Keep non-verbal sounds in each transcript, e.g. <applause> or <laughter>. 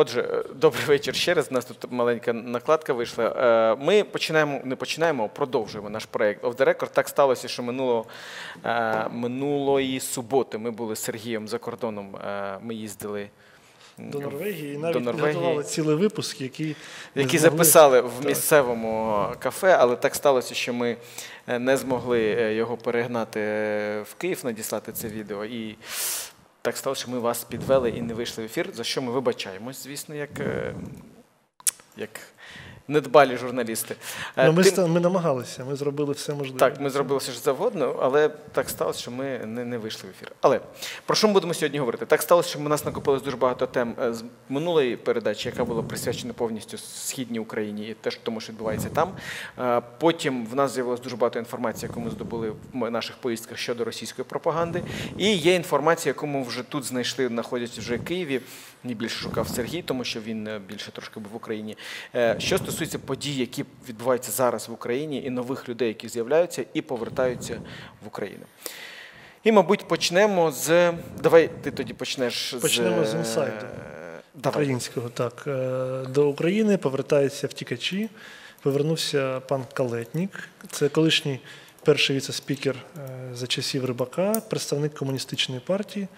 Отже, е, добрий вечір ще раз. У нас тут маленька накладка вийшла. Е, Ми починаємо, не починаємо, а продовжуємо наш проєкт Off the Record. Так сталося, що минулого, е, минулої суботи ми були з Сергієм за кордоном. Ми їздили До Норвегії і до навіть Норвегії. підготували цілий випуск, який які змогли- записали в Так. місцевому кафе, але так сталося, що ми не змогли його перегнати в Київ, надіслати це відео. І так сталося, що ми вас підвели і не вийшли в ефір, за що ми вибачаємось, звісно, як, е, як недбалі журналісти. Е, Ну, ми, тим- ми намагалися, ми зробили все можливе. так, ми зробили все що завгодно, але так сталося, що ми не, не вийшли в ефір. Але про що ми будемо сьогодні говорити? Так сталося, що у нас накопилось дуже багато тем е, з минулої передачі, яка була присвячена повністю східній Україні і теж тому, що відбувається там. Е, Потім в нас з'явилось дуже багато інформації, яку ми здобули в наших поїздках щодо російської пропаганди. І є інформація, яку ми вже тут знайшли, знаходяться вже в Києві. Мені більше шукав Сергій, тому що він більше трошки був в Україні. Що стосується подій, які відбуваються зараз в Україні, і нових людей, які з'являються і повертаються в Україну. І, мабуть, почнемо з. Давай ти тоді почнеш Почнемо з з інсайду. Е, Давай. Українського, так. Е, До України повертаються втікачі. Повернувся пан Калетнік. Це колишній перший віце-спікер е, за часів Рибака, представник комуністичної партії.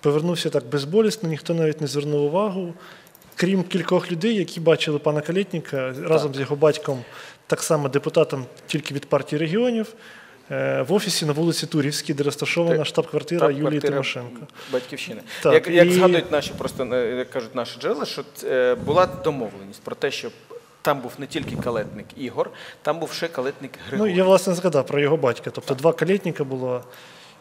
Повернувся так безболісно, ніхто навіть не звернув увагу. Крім кількох людей, які бачили пана Калєтніка разом з його батьком, так само депутатом тільки від партії регіонів, е, в офісі на вулиці Турівській, де розташована штаб-квартира Юлії Тимошенко. Батьківщини. Так, як як і- згадують наші просто е, як кажуть наші джерела, що е, була домовленість про те, що там був не тільки калетник Ігор, там був ще калетник Ну, я власне згадав про його батька. Тобто два калітника було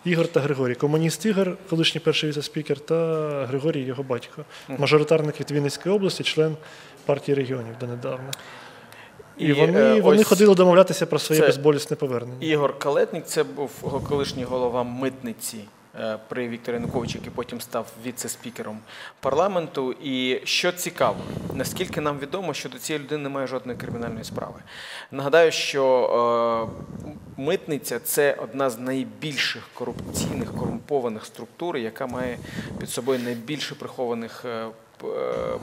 Ігор та Григорій. Комуніст Ігор, колишній перший віце-спікер, та Григорій його батько. Мажоритарник від Вінницької області, член партії регіонів донедавна. І, вони, е, вони ходили домовлятися про своє безболісне повернення. Ігор Калетник, це був колишній голова митниці при Вікторі Януковичі, який потім став віце-спікером парламенту. І що цікаво, наскільки нам відомо, що до цієї людини немає жодної кримінальної справи. Нагадаю, що е, митниця це одна з найбільших корупційних корумпованих структур, яка має під собою найбільше прихованих. е, е,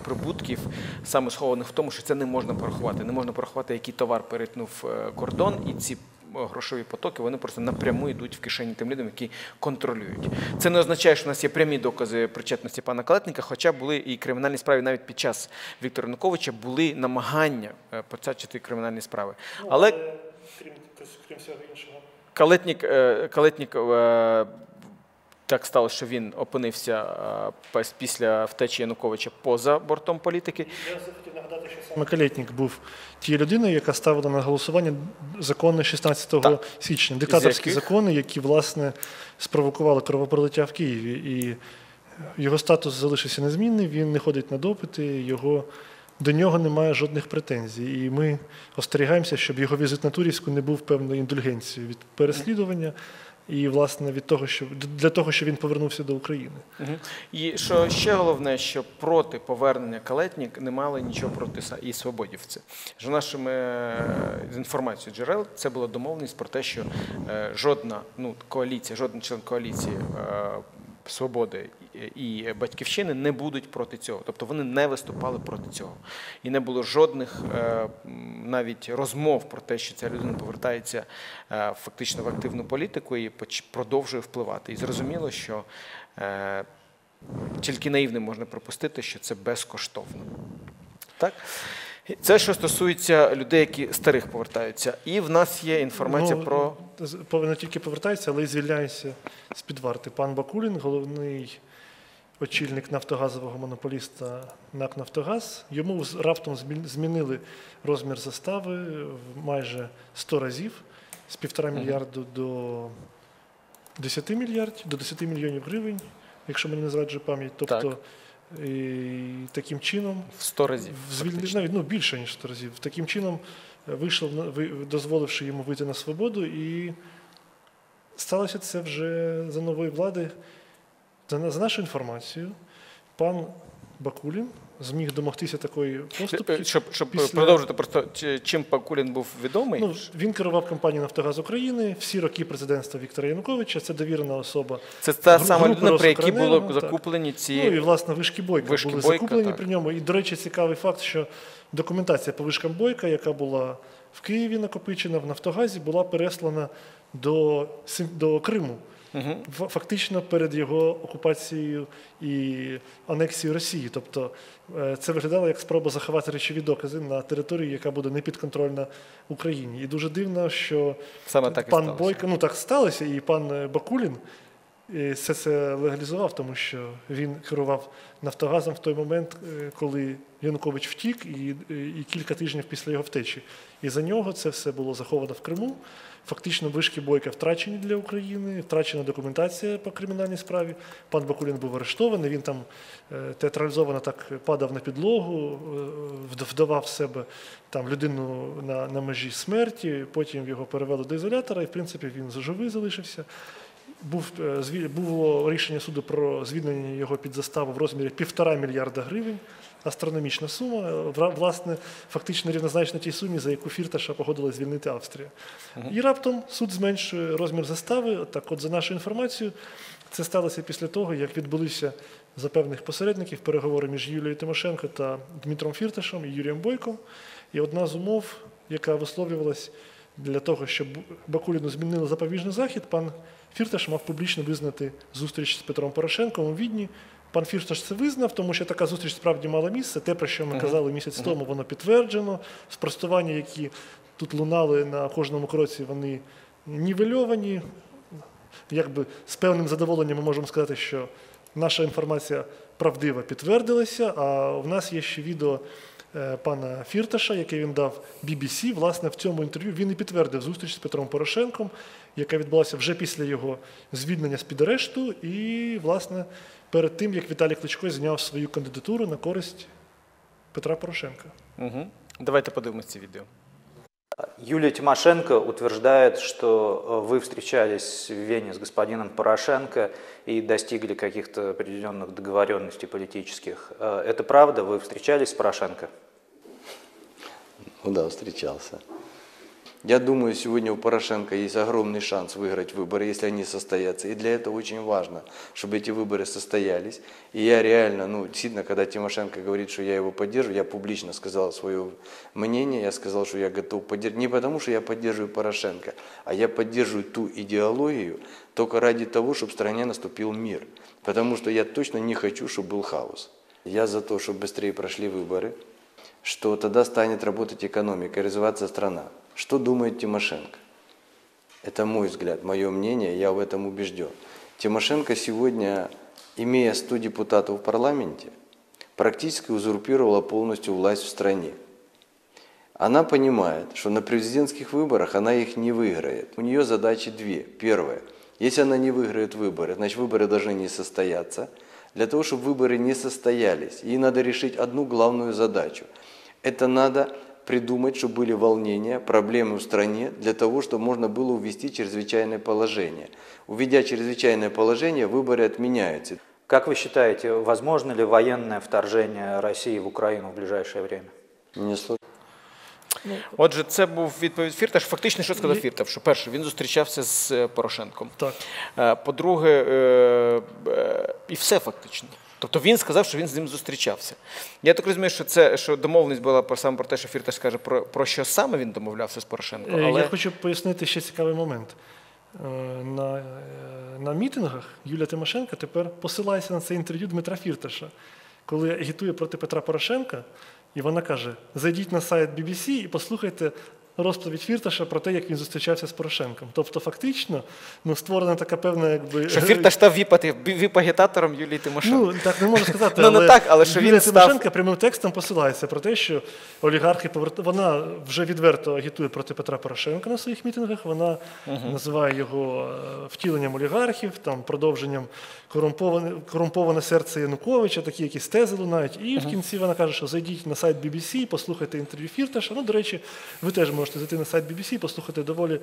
Прибутків саме схованих в тому, що це не можна порахувати. Не можна порахувати, який товар перетнув е, кордон, і ці грошові потоки вони просто напряму йдуть в кишені тим людям, які контролюють. Це не означає, що у нас є прямі докази причетності пана Калетника, хоча були і кримінальні справи навіть під час Віктора Януковича були намагання е, поцячити кримінальні справи. Але крім, крім всього іншого. Калетнік, е, Калетнік е, так сталося, що він опинився е, після втечі Януковича поза бортом політики. Я хотів нагадати, що саме Калєтнік був тією людиною, яка ставила на голосування закони 16 Так. січня, диктаторські яких? закони, які власне спровокували кровопролиття в Києві. І його статус залишився незмінний, він не ходить на допити, його. До нього немає жодних претензій, і ми остерігаємося, щоб його візит на Турівську не був певною індульгенцією від переслідування і, власне, від того, що для того, що він повернувся до України. угу. І що ще головне, що проти повернення Калетнік не мали нічого проти і свободівці. З нашими е, інформацією джерел, це була домовленість про те, що е, жодна ну, коаліція, жоден член коаліції е, свободи і- батьківщини не будуть проти цього. Тобто вони не виступали проти цього. І не було жодних е, навіть розмов про те, що ця людина повертається е, фактично в активну політику і продовжує впливати. І зрозуміло, що е, тільки наївним можна припустити, що це безкоштовно. Так? Це що стосується людей, які старих повертаються. І в нас є інформація Ну, про з- не тільки повертається, але й звільняється з-під варти. Пан Бакулін, головний очільник нафтогазового монополіста НАК Нафтогаз. Йому з- раптом змінили розмір застави в майже 100 разів з півтора мільярду до 10 мільярдів, до 10 мільйонів гривень, якщо мені не зраджує пам'ять. Тобто і таким чином в 100 разів. Звільнив навіть ну, більше, ніж 100 разів. Таким чином е, вийшов, дозволивши йому вийти на свободу, і сталося це вже за нової влади. За, за нашу інформацію, пан Бакулін зміг домогтися такої поступки. Е, Щоб, щоб після- продовжити, просто чи- чим Пакулін був відомий? Ну, він керував компанією Нафтогаз України всі роки президентства Віктора Януковича. Це довірена особа. це та гру- сама людина, при якій були закуплені ці. Ну і власне вишки Бойка Вишки були Бойка, закуплені так. при ньому. І, до речі, цікавий факт, що документація по вишкам Бойка, яка була в Києві накопичена в Нафтогазі, була переслана до, до Криму. Ф- Фактично перед його окупацією і анексією Росії. Тобто е, це виглядало як спроба заховати речові докази на території, яка буде непідконтрольна Україні. І дуже дивно, що Саме так пан сталося. Бойко, ну так сталося, і пан е, Бакулін е, все це легалізував, тому що він керував Нафтогазом в той момент, коли Янукович втік, і, і кілька тижнів після його втечі. І за нього це все було заховано в Криму. Фактично, вишки Бойка втрачені для України, втрачена документація по кримінальній справі. Пан Бакулін був арештований. Він там е, театралізовано так падав на підлогу, е, вд- вдавав себе там людину на, на межі смерті. Потім його перевели до ізолятора, і в принципі він живий залишився. Був, е, було рішення суду про звільнення його під заставу в розмірі півтора мільярда гривень. Астрономічна сума, е, власне, фактично рівнозначна тій сумі, за яку Фірташа погодила звільнити Австрія. І раптом суд зменшує розмір застави. Так, от за нашою інформацією, це сталося після того, як відбулися за певних посередників переговори між Юлією Тимошенко та Дмитром Фірташем і Юрієм Бойком. І одна з умов, яка висловлювалась для того, щоб Бакуліну змінили запобіжний захід, пан Фірташ мав публічно визнати зустріч з Петром Порошенком у Відні. Пан Фірташ це визнав, тому що така зустріч справді мала місце. Те, про що ми казали місяць тому, воно підтверджено. Спростування, які тут лунали на кожному кроці, вони нівельовані. Якби з певним задоволенням ми можемо сказати, що наша інформація правдива підтвердилася, а в нас є ще відео е, пана Фірташа, яке він дав BBC. Власне, в цьому інтерв'ю він і підтвердив зустріч з Петром Порошенком, яка відбулася вже після його звільнення з під арешту, і, власне, перед тим, як Віталій Кличко зняв свою кандидатуру на користь Петра Порошенка. Угу. Давайте подивимось це відео. Юлия Тимошенко утверждает, что э, вы встречались в Вене с господином Порошенко и достигли каких-то определенных договоренностей политических. Э, Это правда? Вы встречались с Порошенко? Ну да, встречался. Я думаю, сегодня у Порошенко есть огромный шанс выиграть выборы, если они состоятся. И для этого очень важно, чтобы эти выборы состоялись. И я реально, ну, действительно, когда Тимошенко говорит, что я его поддерживаю, я публично сказал свое мнение, я сказал, что я готов поддерживать. Не потому, что я поддерживаю Порошенко, а я поддерживаю ту идеологию только ради того, чтобы в стране наступил мир. Потому что я точно не хочу, чтобы был хаос. Я за то, чтобы быстрее прошли выборы, что тогда станет работать экономика развиваться страна. Что думает Тимошенко? Это мой взгляд, мое мнение, я в этом убежден. Тимошенко сегодня, имея 100 депутатов в парламенте, практически узурпировала полностью власть в стране. Она понимает, что на президентских выборах она их не выиграет. У нее задачи две. Первое. Если она не выиграет выборы, значит выборы должны не состояться. Для того, чтобы выборы не состоялись, ей надо решить одну главную задачу. Это надо придумать, чтобы были волнения, проблемы в стране, для того, чтобы можно было уввести чрезвычайное положение. Уведя чрезвычайное положение, выборы отменяются. Как вы считаете, возможно ли военное вторжение России в Украину в ближайшее время? Мне сложно. Отже, це був відповідь Фірташ. Фактично, що сказав Є- Фірташ? Що перше, він зустрічався з е, Порошенком. Так. Е, По-друге, е, е, і все фактично. Тобто він сказав, що він з ним зустрічався. Я так розумію, що це що домовленість була про саме про те, що Фірташ каже, про, про що саме він домовлявся з Порошенком. Е, Але Я хочу пояснити ще цікавий момент. Е, На, е, на мітингах Юлія Тимошенко тепер посилається на це інтерв'ю Дмитра Фірташа, коли агітує проти Петра Порошенка, і вона каже: зайдіть на сайт BBC і послухайте розповідь Фірташа про те, як він зустрічався з Порошенком. Тобто, фактично, ну, створена така певна, якби що Фірташ став віпати- віп-агітатором Юлії Тимошенко. Ну, так не можу сказати. <laughs> Ну, не так, але що Юлія він став- прямим текстом посилається про те, що олігархи поверт... Вона вже відверто агітує проти Петра Порошенка на своїх мітингах. Вона називає його е, втіленням олігархів, там продовженням корумповане, корумповане серце Януковича, такі якісь тези лунають. І в кінці вона каже, що зайдіть на сайт BBC, послухайте інтерв'ю Фірташа. Ну, до речі, ви теж можете зайти на сайт BBC, послухати доволі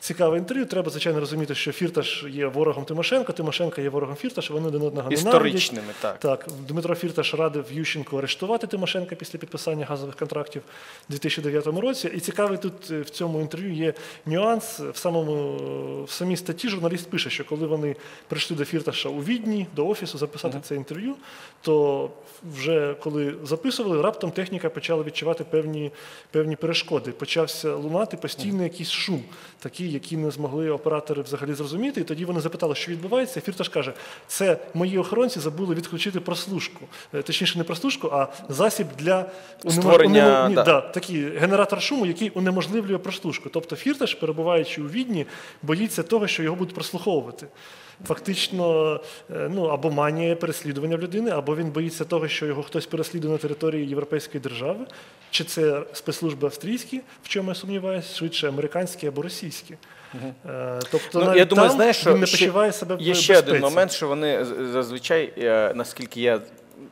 цікаве інтерв'ю. Треба, звичайно, розуміти, що Фірташ є ворогом Тимошенко, Тимошенко є ворогом Фірташа, вони один одного ненавидять. Історичними, так. Так, Дмитро Фірташ радив Ющенку арештувати Тимошенка після підписання газових контрактів у 2009 році. І цікавий тут е, в цьому інтерв'ю є нюанс. В самому в самій статті журналіст пише, що коли вони прийшли до Фірташа у Відні, до офісу записати це інтерв'ю, то вже коли записували, раптом техніка почала відчувати певні, певні перешкоди. Почався лунати постійно якийсь шум, такий, який не змогли оператори взагалі зрозуміти. І тоді вони запитали, що відбувається. Фірташ каже, це мої охоронці забули відключити прослушку. Е, Точніше, не прослушку, а засіб для Створення, унем... да. да, такий генератор шуму, який унеможливлює прослушку. Тобто Фірташ, перебуваючи у Відні, боїться того, що його будуть прослуховувати. Фактично, е, ну або манія переслідування в людини, або він боїться того, що його хтось переслідує на території Європейської держави, чи це спецслужби австрійські, в чому я сумніваюся, швидше американські або російські. Е, Тобто, Ну, навіть я думаю, там знаєш, що він не ще- почуває себе в Є ще безпеці. один момент, що вони зазвичай, е, наскільки я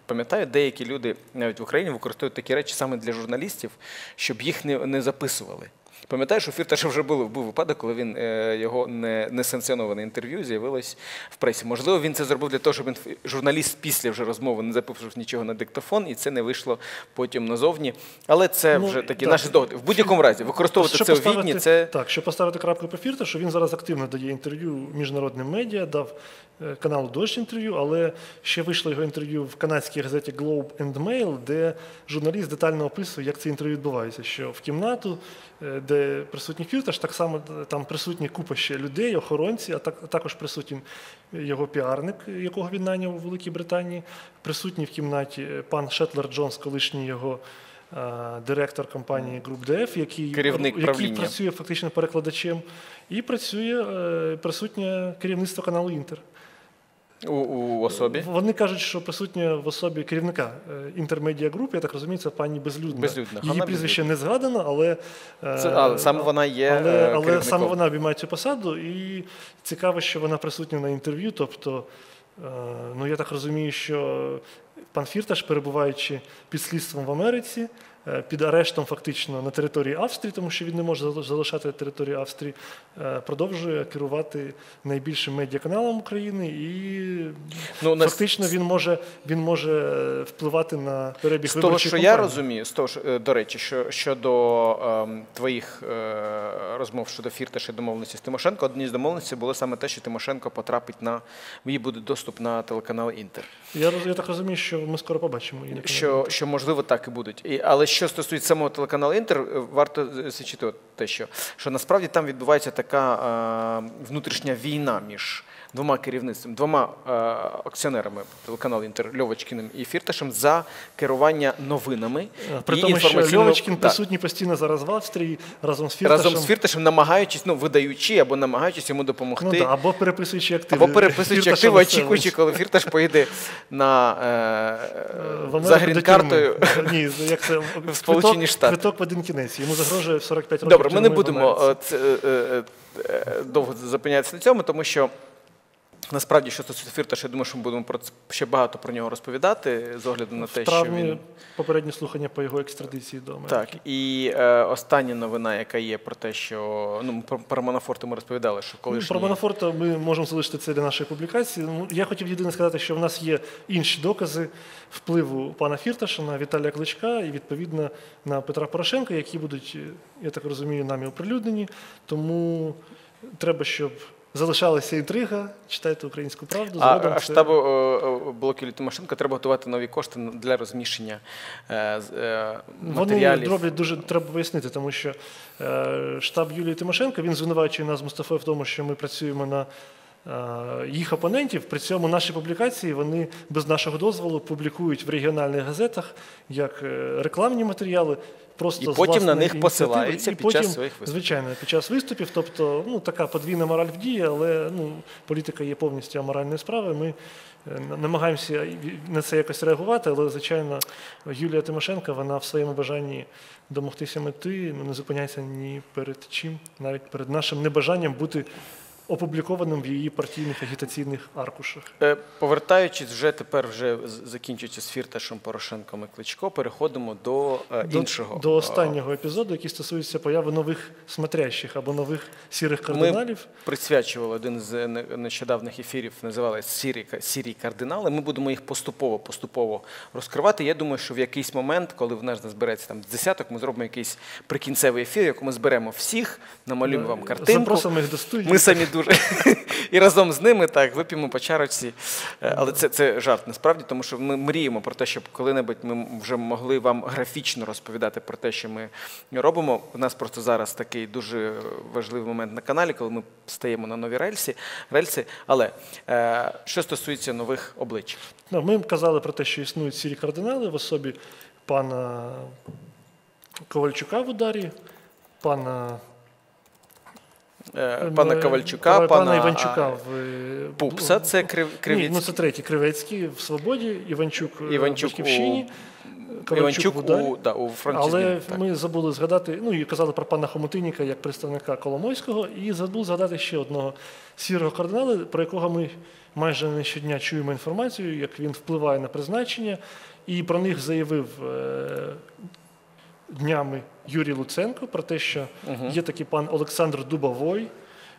пам'ятаю, деякі люди навіть в Україні використовують такі речі саме для журналістів, щоб їх не, не записували. Пам'ятаєш, у Фірташа вже був, був випадок, коли він е, його не, несанкціоноване інтерв'ю з'явилось в пресі. Можливо, він це зробив для того, щоб він, журналіст після вже розмови не записував нічого на диктофон, і це не вийшло потім назовні. Але це Ну, вже такі так. наші здогадки. В будь-якому разі, використовувати Щоб це у відні, це Так, щоб поставити крапку по Фірташу, він зараз активно дає інтерв'ю міжнародним медіа, дав каналу Дощ інтерв'ю, але ще вийшло його інтерв'ю в канадській газеті Globe and Mail, де журналіст детально описує, як це інтерв'ю відбувається. Що в кімнату, е, де присутній Фірташ, так само е, там присутні купа ще людей, охоронці, а так- також присутній його піарник, якого він найняв у Великій Британії. Присутній в кімнаті е, пан Шетлер Джонс, колишній його. Е, Директор компанії Group DF, який, Керівник який працює фактично перекладачем, і працює е, присутнє керівництво каналу Інтер. у, у особі. Вони кажуть, що присутнє в особі керівника інтермедіа груп, я так розумію, це пані Безлюдна. Безлюдна, Її Ганна прізвище не згадано, але, е, Це- а, саме вона є, але, але саме вона обіймає цю посаду, і цікаво, що вона присутня на інтерв'ю. Тобто, ну я так розумію, що пан Фірташ, перебуваючи під слідством в Америці, під арештом фактично на території Австрії, тому що він не може залишати територію Австрії, е, продовжує керувати найбільшим медіаканалом України і Ну, на- фактично він може, він може е, впливати на перебіг З того, виборчої що я розумію, з того, що, е, до речі, що щодо ем, твоїх е, розмов щодо Фірташа і домовленості з Тимошенко, одні з домовленостей було саме те, що Тимошенко потрапить на їй буде доступ на телеканал Інтер. Я, я так розумію, що ми скоро побачимо її. на. Що, що можливо так і будуть. І, але що стосується самого телеканалу Інтер, е, варто зачитувати те, що, що насправді там відбувається така е, внутрішня війна між двома керівництвами, двома е, акціонерами телеканалу Інтер Льовочкіним і Фірташем за керування новинами. При і тому, що Льовочкін присутній постійно зараз в Австрії разом з Фірташем. разом з Фірташем, намагаючись, ну видаючи або намагаючись йому допомогти. Ну, да, або переписуючи активи. Або переписуючи активи, очікуючи, коли Фірташ поїде на в е, за грін-картою. Ні, як це <laughs> в Сполучені Штати. Квиток в один кінець. Йому загрожує 45 років. Добре, ми не будемо е, е, е, е, довго зупинятися на цьому, тому що. Насправді, що стосується Фірташа, я думаю, що ми будемо про це ще багато про нього розповідати з огляду на те, в що травні він попередні слухання по його екстрадиції до Америки. так. І е, остання новина, яка є про те, що ну про, про Манафорта ми розповідали, що Ну, колишній... Про Манафорта ми можемо залишити це для нашої публікації. Ну, Я хотів єдине сказати, що в нас є інші докази впливу пана Фірташа на Віталія Кличка і відповідно на Петра Порошенка, які будуть, я так розумію, нами оприлюднені. Тому треба, щоб залишалася інтрига. Читайте українську правду. А, Згодом а це- штабу е, е, Тимошенко треба готувати нові кошти для розміщення матеріалів. з- е, Вони роблять дуже треба пояснити, тому що е, штаб Юлії Тимошенко він звинувачує нас Мустафою в тому, що ми працюємо на е, їх опонентів. При цьому наші публікації вони без нашого дозволу публікують в регіональних газетах як е, рекламні матеріали. Просто І потім на них посилаються І під час своїх виступів. Звичайно, під час виступів. Тобто, ну така подвійна мораль в дії, але ну, політика є повністю аморальною справою. Ми е, намагаємося на це якось реагувати, але звичайно, Юлія Тимошенко, вона в своєму бажанні домогтися мети ну, не зупиняється ні перед чим, навіть перед нашим небажанням бути опублікованим в її партійних агітаційних аркушах. Е, Повертаючись вже тепер, вже з- закінчуючи з Фірташем Порошенком і Кличко, переходимо до, е, До, іншого. до Е, останнього епізоду, який стосується появи нових смотрящих або нових сірих кардиналів. присвячували один з не- нещодавних ефірів, називали сірі, сірі кардинали. Ми будемо їх поступово поступово розкривати. Я думаю, що в якийсь момент, коли в нас збереться там з десяток, ми зробимо якийсь прикінцевий ефір, в якому зберемо всіх, намалюємо вам картинку. Запросимо їх до студії. Ми самі дуже <laughs> і разом з ними так вип'ємо по чарочці. Е, Але це, це жарт насправді, тому що ми мріємо про те, щоб коли-небудь ми вже могли вам графічно розповідати про те, що ми робимо. У нас просто зараз такий дуже важливий момент на каналі, коли ми стаємо на нові рельси. рельси. Але е, що стосується нових облич, Ну, Ми казали про те, що існують сірі кардинали в особі пана Ковальчука в ударі, пана, пана е, Ковальчука, пана, пана Іванчука в е, Пупса, це крив, Ні, ну це третій. Кривецький в Свободі, Іванчук, е, Іванчук в Батьківщині, Ковальчук Іванчук ударі. у, да, у фронті. Але змін, ми забули згадати, ну і казали про пана Хомутинніка як представника Коломойського, і забули згадати ще одного сірого кардинала, про якого ми майже не щодня чуємо інформацію, як він впливає на призначення. І про них заявив е, днями Юрій Луценко про те, що є такий пан Олександр Дубовой,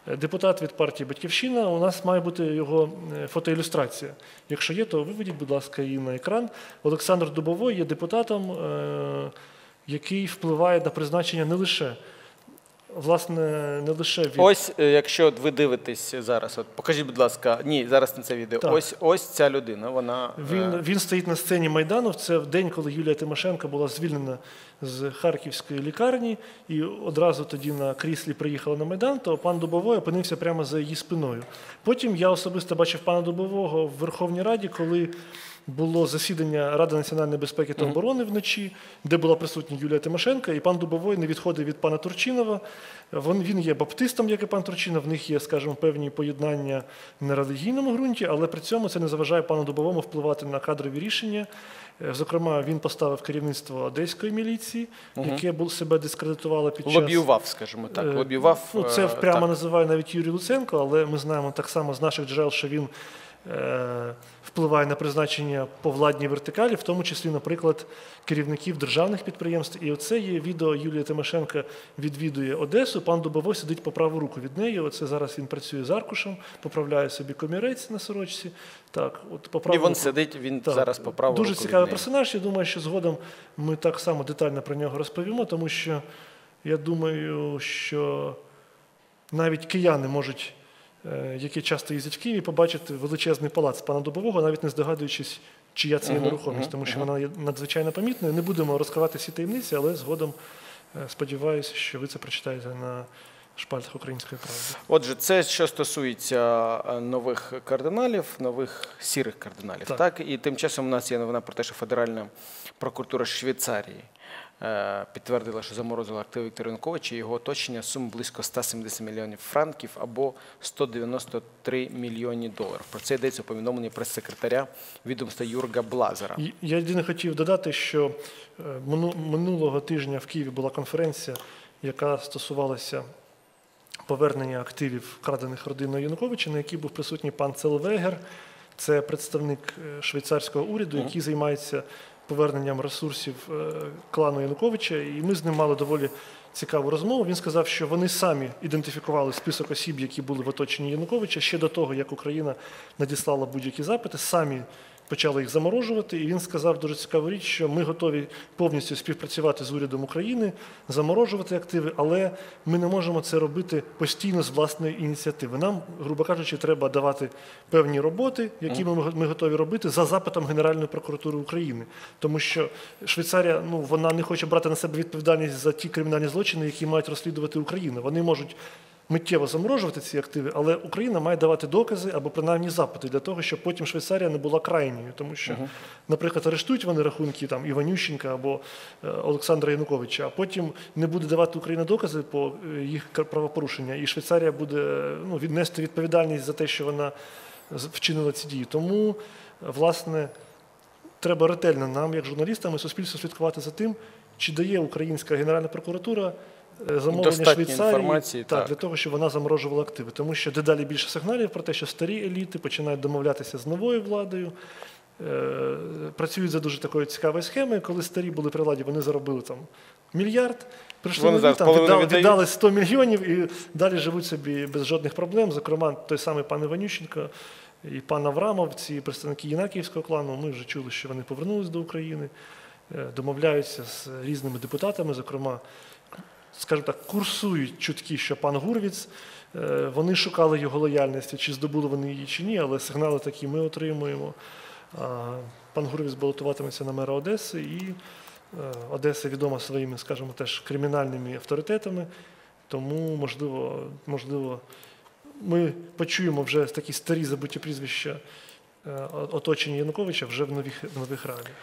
е, депутат від партії Батьківщина. У нас має бути його е, фотоілюстрація. Якщо є, то виведіть, будь ласка, її на екран. Олександр Дубовой є депутатом, е, який впливає на призначення не лише. Власне, не лише від Ось, е, якщо ви дивитесь зараз, от покажіть, будь ласка, ні, зараз не це відео. Так. Ось ось ця людина. Вона Він, е, він стоїть на сцені Майдану. Це в день, коли Юлія Тимошенко була звільнена з Харківської лікарні, і одразу тоді на кріслі приїхала на Майдан, то пан Дубовой опинився прямо за її спиною. Потім я особисто бачив пана Дубового в Верховній Раді, коли було засідання Ради національної безпеки та оборони вночі, де була присутня Юлія Тимошенко, і пан Дубовой не відходив від пана Турчинова. Він, є баптистом, як і пан Турчинов, в них є, скажімо, певні поєднання на релігійному ґрунті, але при цьому це не заважає пану Дубовому впливати на кадрові рішення. Е, Зокрема, він поставив керівництво одеської міліції, яке бу- себе дискредитувало під час лобіював, скажімо так. Е, Лобіював. Ну, це е, прямо називає навіть Юрій Луценко, але ми знаємо так само з наших джерел, що він впливає на призначення по владній вертикалі, в тому числі, наприклад, керівників державних підприємств. І оце є відео Юлія Тимошенко відвідує Одесу. Пан Дубовой сидить по праву руку від неї. Оце зараз він працює з аркушем, поправляє собі комірець на сорочці. Так, от по праву І він руку. сидить, він Так, зараз по праву Дуже руку від цікавий неї. персонаж. Я думаю, що згодом ми так само детально про нього розповімо, тому що я думаю, що навіть кияни можуть, е, які часто їздять в Києві, побачити величезний палац пана Дубового, навіть не здогадуючись, чия це є нерухомість, тому що вона є надзвичайно помітною. Не будемо розкривати всі таємниці, але згодом е, сподіваюся, що ви це прочитаєте на шпальтах української правди. Отже, це що стосується е, нових кардиналів, нових сірих кардиналів. Так. Так. І тим часом у нас є новина про те, що Федеральна прокуратура Швейцарії е, підтвердила, що заморозила активи Віктора Януковича і його оточення суму близько 170 мільйонів франків або 193 мільйони доларів. Про це йдеться у повідомленні прес-секретаря відомства Юрга Блазера. Я єдине хотів додати, що е, минулого тижня в Києві була конференція, яка стосувалася повернення активів, вкрадених родиною Януковича, на якій був присутній пан Целвегер. Це представник е, швейцарського уряду, який займається поверненням ресурсів е, клану Януковича. І ми з ним мали доволі цікаву розмову. Він сказав, що вони самі ідентифікували список осіб, які були в оточенні Януковича ще до того, як Україна надіслала будь-які запити, самі почали їх заморожувати. І він сказав дуже цікаву річ, що ми готові повністю співпрацювати з урядом України, заморожувати активи, але ми не можемо це робити постійно з власної ініціативи. Нам, грубо кажучи, треба давати певні роботи, які ми, ми готові робити за запитом Генеральної прокуратури України, тому що Швейцарія ну вона не хоче брати на себе відповідальність за ті кримінальні злочини, які мають розслідувати Україна. Вони можуть миттєво заморожувати ці активи, але Україна має давати докази або принаймні запити для того, щоб потім Швейцарія не була крайньою. Тому що, наприклад, арештують вони рахунки там Іванющенка або е, Олександра Януковича, а потім не буде давати Україна докази по е, їх правопорушення, і Швейцарія буде ну, віднести відповідальність за те, що вона вчинила ці дії. Тому, е, власне, треба ретельно нам, як журналістам і суспільству, слідкувати за тим, чи дає українська Генеральна прокуратура замовлення Швейцарії інформації, так, так. для того, щоб вона заморожувала активи. Тому що дедалі більше сигналів про те, що старі еліти починають домовлятися з новою владою. е, Працюють за дуже такою цікавою схемою. Коли старі були при владі, вони заробили там мільярд. Прийшли нові, там віддали, віддали 100 мільйонів і далі живуть собі без жодних проблем. Зокрема, той самий пан Іванющенко і пан Аврамов, ці представники Єнакіївського клану, ми вже чули, що вони повернулись до України, е, домовляються з різними депутатами, зокрема, скажімо так, курсують чутки, що пан Гурвіц, е, вони шукали його лояльності, чи здобули вони її чи ні, але сигнали такі ми отримуємо. Пан Гурвіц балотуватиметься на мера Одеси, і е, Одеса відома своїми, скажімо, теж кримінальними авторитетами. Тому, можливо, можливо, ми почуємо вже такі старі забуті прізвища е, оточення Януковича вже в нових, в нових реаліях.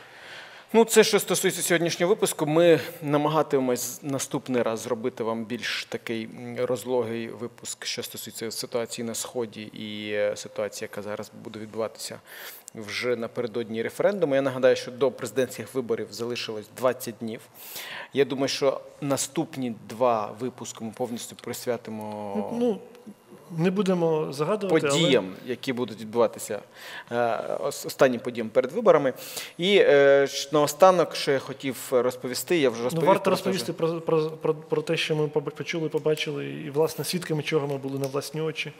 Ну, це що стосується сьогоднішнього випуску. Ми намагатимемось наступний раз зробити вам більш такий розлогий випуск, що стосується ситуації на сході і е, ситуації, яка зараз буде відбуватися вже напередодні референдуму. Я нагадаю, що до президентських виборів залишилось 20 днів. Я думаю, що наступні два випуски ми повністю присвятимо Ну, не будемо загадувати, але подіям, які будуть відбуватися е, останнім подіям перед виборами. І е, наостанок, що я хотів розповісти, я вже ну, варто про розповісти про, про, про, про те, що ми почули, побачили, і, власне, свідками чого ми були на власні очі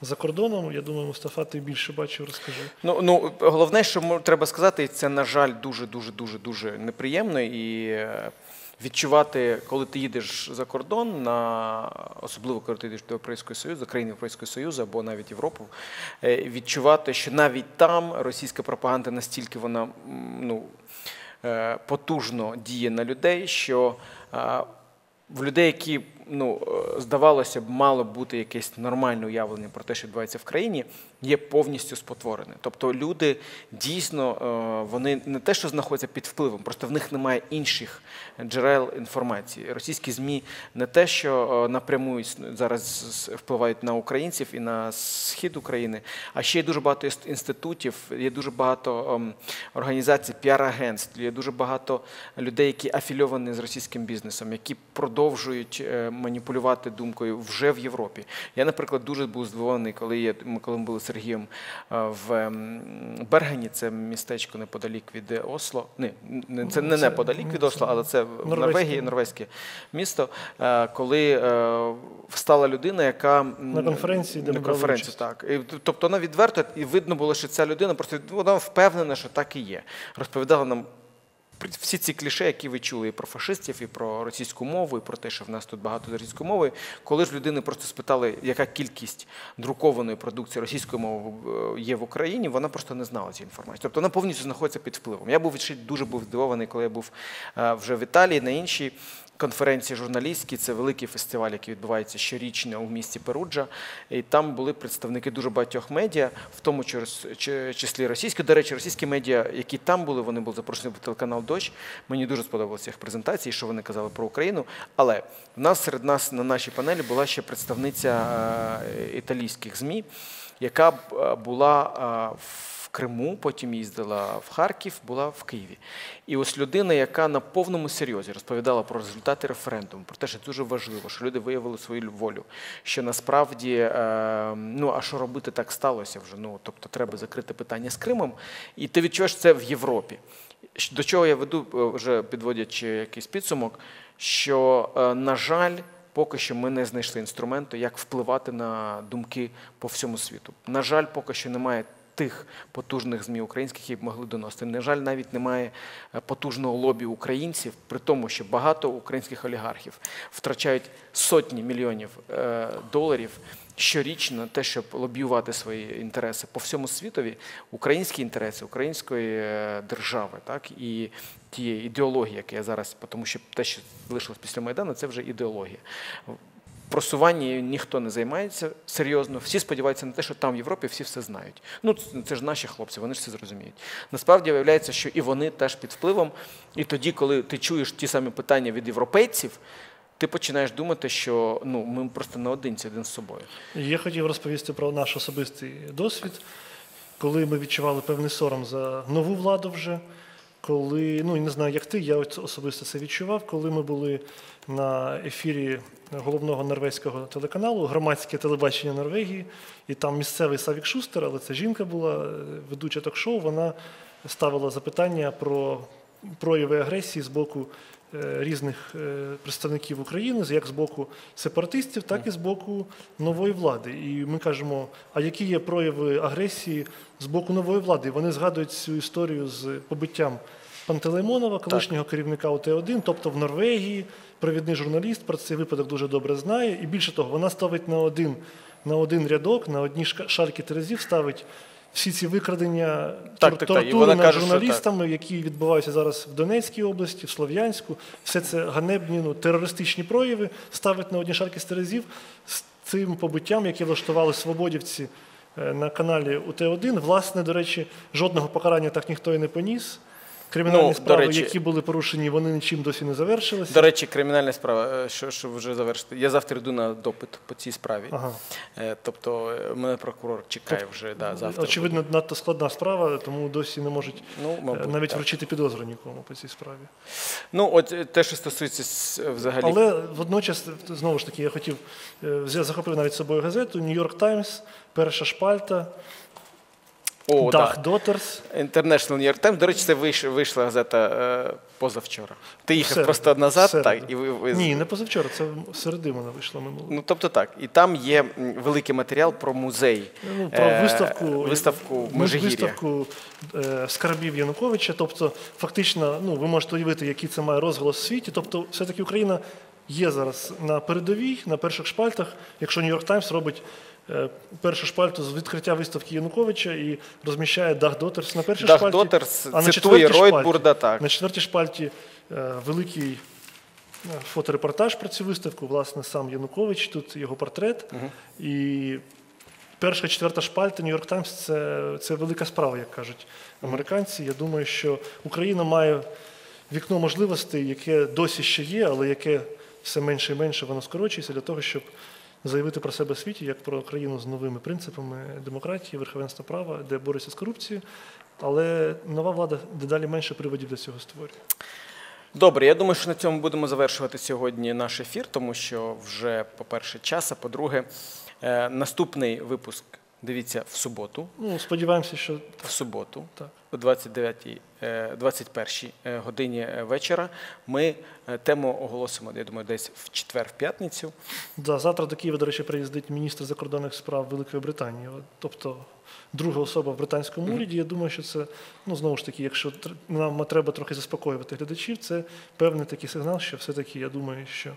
за кордоном. Я думаю, Мустафа, ти більше бачив, розкажи. Ну, ну головне, що треба сказати, це, на жаль, дуже, дуже, дуже, дуже неприємно. І е, відчувати, коли ти їдеш за кордон, на особливо коли ти йдеш до Європейського Союзу, до країни Європейського Союзу або навіть Європу, е, відчувати, що навіть там російська пропаганда настільки вона ну, е, потужно діє на людей, що е, в людей, які ну, е, здавалося б, мало бути якесь нормальне уявлення про те, що відбувається в країні, є повністю спотворене. Тобто люди дійсно е, вони не те, що знаходяться під впливом, просто в них немає інших джерел інформації. Російські ЗМІ не те, що е, напряму зараз впливають на українців і на схід України, а ще є дуже багато інститутів, є дуже багато ем, організацій, піар-агентств, є дуже багато людей, які афільовані з російським бізнесом, які продовжують маніпулювати думкою вже в Європі. Я, наприклад, дуже був здивований, коли я коли ми були з Сергієм е, в ем, Бергені, це містечко неподалік від Осло. Не це не неподалік від Осло, але це в Норвегії, норвезьке місто. е, Коли е, встала людина, яка На конференції, де на участь. так. І, тобто вона відверта, і видно було, що ця людина просто вона впевнена, що так і є. Розповідала нам всі ці кліше, які ви чули і про фашистів, і про російську мову, і про те, що в нас тут багато російської мови. Коли ж людини просто спитали, яка кількість друкованої продукції російської мови е, є в Україні, вона просто не знала цієї інформації. Тобто вона повністю знаходиться під впливом. Я був дуже був здивований, коли я був е, вже в Італії на іншій. Конференції журналістські це великий фестиваль, який відбувається щорічно у місті Перуджа. І там були представники дуже багатьох медіа, в тому чис- чи- числі російські. До речі, російські медіа, які там були, вони були запрошені в телеканал Дощ. Мені дуже сподобалися їх презентації, що вони казали про Україну. Але в нас серед нас на нашій панелі була ще представниця е, італійських ЗМІ, яка е, була е, в Криму, потім їздила в Харків, була в Києві. І ось людина, яка на повному серйозі розповідала про результати референдуму, про те, що дуже важливо, що люди виявили свою волю, що насправді, е, ну а що робити так сталося вже. Ну тобто треба закрити питання з Кримом, і ти відчуваєш це в Європі. До чого я веду, е, вже підводячи якийсь підсумок, що, е, на жаль, поки що ми не знайшли інструменту, як впливати на думки по всьому світу. На жаль, поки що немає тих потужних ЗМІ українських, які б могли доносити. На жаль, навіть немає е, потужного лобі українців, при тому, що багато українських олігархів втрачають сотні мільйонів е, доларів щорічно те, щоб лобіювати свої інтереси по всьому світові, українські інтереси української е, держави, так і тієї ідеології, яка я зараз, тому що те, що залишилось після Майдану, це вже ідеологія. Просуванні ніхто не займається серйозно. Всі сподіваються на те, що там в Європі всі все знають. Ну це, ж наші хлопці, вони ж це зрозуміють. Насправді виявляється, що і вони теж під впливом. І тоді, коли ти чуєш ті самі питання від європейців, ти починаєш думати, що ну ми просто наодинці один з собою. Я хотів розповісти про наш особистий досвід, коли ми відчували певний сором за нову владу вже. коли, ну не знаю, як ти, я особисто це відчував, коли ми були на ефірі головного норвезького телеканалу, громадське телебачення Норвегії, і там місцевий Савік Шустер, але це жінка була, е, ведуча ток-шоу, вона ставила запитання про прояви агресії з боку е, різних е, представників України, як з боку сепаратистів, так і з боку нової влади. І ми кажемо, а які є прояви агресії з боку нової влади? І Вони згадують цю історію з побиттям Пантелеймонова, колишнього керівника ОТ-1, тобто в Норвегії, провідний журналіст про цей випадок дуже добре знає. І більше того, вона ставить на один, на один рядок, на одні шальки терезів ставить всі ці викрадення, Так, тор- так, так. Тортури над каже, журналістами, які відбуваються зараз в Донецькій області, в Слов'янську. Все це ганебні ну, терористичні прояви ставить на одні шальки з терезів з цим побиттям, яке влаштували свободівці е, на каналі УТ1. Власне, до речі, жодного покарання так ніхто і не поніс. Кримінальні Ну, справи, речі- які були порушені, вони нічим досі не завершилися. До речі, кримінальна справа, е, що, що вже завершити. Я завтра йду на допит по цій справі. Ага. Е, Тобто е, мене прокурор чекає вже да, завтра. Очевидно, надто складна справа, тому досі не можуть Ну, мабуть, навіть так. вручити підозру нікому по цій справі. Ну, от те, що стосується взагалі. Але водночас, знову ж таки, я хотів взя- захопив навіть з собою газету Нью-Йорк Таймс, перша шпальта, О, Дах. Дотерс. International New York Times. До речі, це вийш, вийшла газета е, позавчора. Ти їхав Середу. просто назад, так, і ви, ви Ні, не позавчора, це в середи вона вийшла минулого. Ну, тобто так. І там є м, великий матеріал про музей. Ну, про е, виставку, виставку ми- Межигір'я. виставку е, скарбів Януковича. Тобто, фактично, ну, ви можете уявити, який це має розголос в світі. Тобто, все-таки Україна є зараз на передовій, на перших шпальтах. Якщо Нью-Йорк Таймс робить першу шпальту з відкриття виставки Януковича і розміщає Дах Дотерс на першій Дах шпальті. Дотерс а на цитує Ройтбурда, так. На четвертій шпальті е, великий е, фоторепортаж про цю виставку. Власне, сам Янукович, тут його портрет. І перша четверта шпальта Нью-Йорк Таймс це, це велика справа, як кажуть американці. Я думаю, що Україна має вікно можливостей, яке досі ще є, але яке все менше і менше воно скорочується для того, щоб заявити про себе світі як про країну з новими принципами демократії, верховенства права, де бореться з корупцією. Але нова влада дедалі менше приводів до цього створює. Добре, я думаю, що на цьому будемо завершувати сьогодні наш ефір, тому що вже, по-перше, час, а по-друге, е, наступний випуск дивіться в суботу. Ну, сподіваємося, що В суботу, так. о 29 е, 21 е, годині е, вечора, ми е, тему оголосимо, я думаю, десь в четвер, в п'ятницю. Да, завтра до Києва, до речі, приїздить міністр закордонних справ Великої Британії. Тобто друга особа в британському уряді. Я думаю, що це, ну знову ж таки, якщо нам треба трохи заспокоювати глядачів, це певний такий сигнал, що все-таки я думаю, що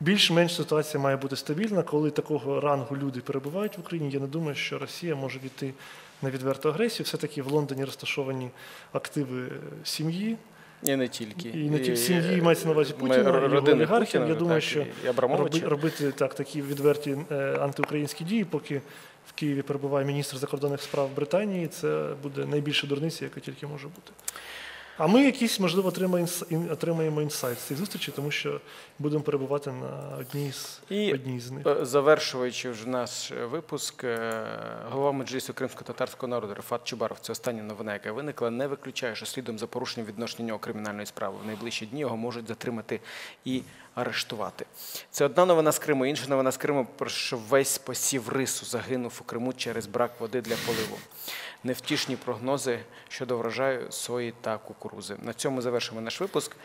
більш-менш ситуація має бути стабільна. Коли такого рангу люди перебувають в Україні, я не думаю, що Росія може війти на відверту агресію. Все-таки в Лондоні розташовані активи сім'ї. І не тільки. І не тільки сім'ї мається на увазі Путіна, і його олігархів. Я думаю, так, що роби- робити так, такі відверті е, антиукраїнські дії, поки в Києві перебуває міністр закордонних справ Британії, це буде найбільша дурниця, яка тільки може бути. А ми якісь, можливо, отримаємо, отримаємо інсайт з цієї зустрічі, тому що будемо перебувати на одній з, І одній з них. Е, Завершуючи вже наш е, випуск, е, голова меджлісу кримсько-татарського народу Рефат Чубаров, це остання новина, яка виникла, не виключає, що слідом за порушенням відносно нього кримінальної справи в найближчі дні його можуть затримати і арештувати. Це одна новина з Криму, інша новина з Криму, про що весь посів рису загинув у Криму через брак води для поливу. Невтішні прогнози щодо врожаю сої та кукурузи. На цьому завершимо наш випуск.